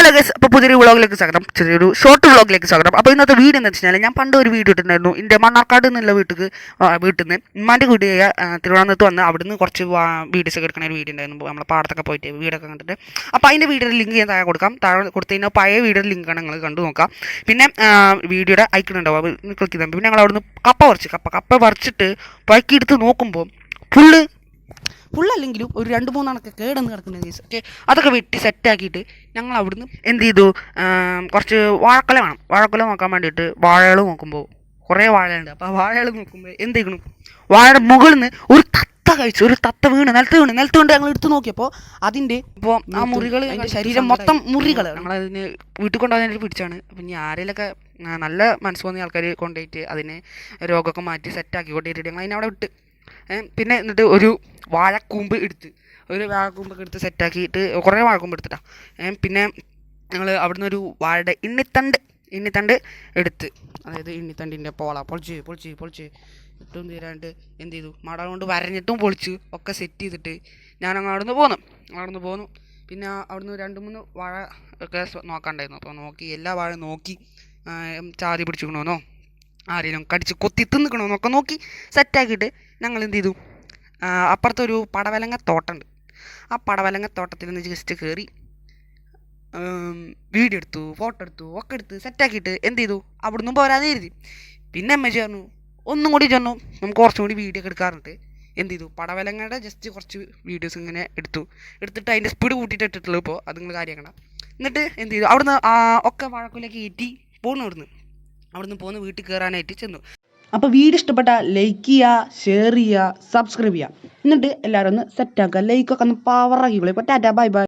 Hello guess അപ്പോൾ പുതിയൊരു വ്ളോഗിലേക്ക് സ്വാഗതം. ചെറിയൊരു ഷോർട്ട് വ്ളോഗിലേക്ക് സ്വാഗതം. അപ്പോൾ ഇന്നത്തെ വീട് എന്ന് വെച്ചാൽ ഞാൻ പണ്ട് ഒരു വീഡിയോ ഇട്ടിട്ടുണ്ടായിരുന്നു. എന്റെ മണ്ണാർക്കാട് എന്നുള്ള വീട്ടിൽ വീട്ടിൽ നിന്ന് ഉമ്മാന്റെ വീട് തിരുവനന്തപുരത്ത് വന്ന് അവിടുന്ന് കുറച്ച് വീഡിയോസ് ഒക്കെ എടുക്കുന്ന ഒരു വീഡിയോ ഉണ്ടായിരുന്നു നമ്മളെ പാടത്തൊക്കെ പോയിട്ട് വീടൊക്കെ കണ്ടിട്ട്. അപ്പോൾ അതിന്റെ വീടിന്റെ ലിങ്ക് ഞാൻ താഴെ കൊടുക്കാം. താഴെ കൊടുത്തു കഴിഞ്ഞാൽ പഴയ വീടിന്റെ ലിങ്ക് ആണ് നിങ്ങൾ കണ്ടു നോക്കാം. പിന്നെ വീഡിയോയുടെ ഐക്കൺ ഉണ്ടാവും ക്ലിക്ക് ചെയ്താൽ പിന്നെ ഞങ്ങൾ അവിടുന്ന് കപ്പ പറിച്ച് കപ്പ കപ്പ പറിച്ചിട്ട് പഴക്കിയെടുത്ത് നോക്കുമ്പോൾ ഫുള്ള് ഫുള്ളല്ലെങ്കിലും ഒരു രണ്ട് മൂന്നെണ്ണൊക്കെ കേടെന്ന് കിടക്കുന്ന കേസ് ഓക്കെ അതൊക്കെ വെട്ടി സെറ്റാക്കിയിട്ട് ഞങ്ങൾ അവിടുന്ന് എന്ത് ചെയ്തു? കുറച്ച് വാഴക്കൊല വേണം. വാഴക്കൊല നോക്കാൻ വേണ്ടിയിട്ട് വാഴകൾ നോക്കുമ്പോൾ കുറേ വാഴയുണ്ട് അപ്പോൾ ആ വാഴകൾ നോക്കുമ്പോൾ എന്ത് ചെയ്യണം? വാഴയുടെ മുകളിൽ നിന്ന് ഒരു തത്ത കഴിച്ചു. ഒരു തത്ത വീണ് നിലത്ത് വീണ്. നിലത്ത് വീണ് ഞങ്ങൾ എടുത്തു നോക്കിയപ്പോൾ അതിന്റെ ഇപ്പോൾ ആ മുറികൾ അതിന്റെ ശരീരം മൊത്തം മുറികൾ ഞങ്ങളതിന് വീട്ടിൽ കൊണ്ടുപോകാനായിട്ട് പിടിച്ചാണ്. അപ്പം ഇനി ആരെങ്കിലൊക്കെ ആ, നല്ല മനസ്സ് തോന്നിയ ആൾക്കാർ കൊണ്ടുപോയിട്ട് അതിനെ രോഗമൊക്കെ മാറ്റി സെറ്റാക്കി കൊണ്ടിട്ട് ഞങ്ങൾ അതിനെ അവിടെ വിട്ട്. പിന്നെ എന്നിട്ട് ഒരു വാഴക്കൂമ്പ് എടുത്ത് ഒരു വാഴക്കൂമ്പൊക്കെ എടുത്ത് സെറ്റാക്കിയിട്ട് കുറേ വാഴക്കൂമ്പ് എടുത്തിട്ടാണ് പിന്നെ ഞങ്ങൾ അവിടുന്ന് ഒരു വാഴയുടെ ഇണ്ണിത്തണ്ട് ഇണ്ണിത്തണ്ട് എടുത്ത് അതായത് ഇണ്ണിത്തണ്ടിന്റെ പോള പൊളിച്ച് പൊളിച്ച് പൊളിച്ച് ഇട്ടും തീരാണ്ട് എന്ത് ചെയ്തു? മട കൊണ്ട് വരഞ്ഞിട്ടും പൊളിച്ച് ഒക്കെ സെറ്റ് ചെയ്തിട്ട് ഞാനങ്ങ് അവിടുന്ന് പോന്നു. അവിടുന്ന് പോന്നു. പിന്നെ അവിടുന്ന് രണ്ട് മൂന്ന് വാഴ ഒക്കെ നോക്കാണ്ടായിരുന്നു. അപ്പോൾ നോക്കി എല്ലാ വാഴ നോക്കി ചാതി പിടിച്ചിക്കണമെന്നോ ആരെങ്കിലും കടിച്ച് കൊത്തി തിന്നിക്കണമെന്നൊക്കെ നോക്കി സെറ്റാക്കിയിട്ട് ഞങ്ങൾ എന്ത് ചെയ്തു? അപ്പുറത്തൊരു പടവലങ്ങ തോട്ടമുണ്ട് ആ പടവലങ്ങ തോട്ടത്തിൽ നിന്ന് ജസ്റ്റ് കയറി വീഡിയോ എടുത്തു ഫോട്ടോ എടുത്തു ഒക്കെ എടുത്ത് സെറ്റാക്കിയിട്ട് എന്ത് ചെയ്തു? അവിടുന്ന് പോരാതെ എഴുതി പിന്നെ അമ്മ പറഞ്ഞു ഒന്നും കൂടി ചെന്നു. നമുക്ക് കുറച്ചും കൂടി വീഡിയോ ഒക്കെ എടുക്കാറുണ്ട്. എന്ത് ചെയ്തു? പടവലങ്ങയുടെ ജസ്റ്റ് കുറച്ച് വീഡിയോസ് ഇങ്ങനെ എടുത്തു. എടുത്തിട്ട് അതിന്റെ സ്പീഡ് കൂട്ടിയിട്ട് ഇട്ടിട്ടുള്ളൂ ഇപ്പോൾ അത് നിങ്ങൾ എന്നിട്ട് എന്ത് ചെയ്തു? അവിടുന്ന് ഒക്കെ വഴക്കിലേക്ക് ഏറ്റി പോന്നു അവിടുന്ന്. അവിടുന്ന് പോന്ന് വീട്ടിൽ കയറാനായിട്ട് ചെന്നു. അപ്പോൾ വീഡിയോ ഇഷ്ടപ്പെട്ട ലൈക്ക് ചെയ്യുക ഷെയർ ചെയ്യുക സബ്സ്ക്രൈബ് ചെയ്യുക എന്നിട്ട് എല്ലാവരും ഒന്ന് സെറ്റാക്കുക ലൈക്കൊക്കെ ഒന്ന് പവറാക്കിക്കോളൂ ഇപ്പോൾ ടാറ്റ ബൈ ബൈ